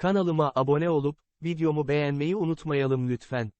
Kanalıma abone olup, videomu beğenmeyi unutmayalım lütfen.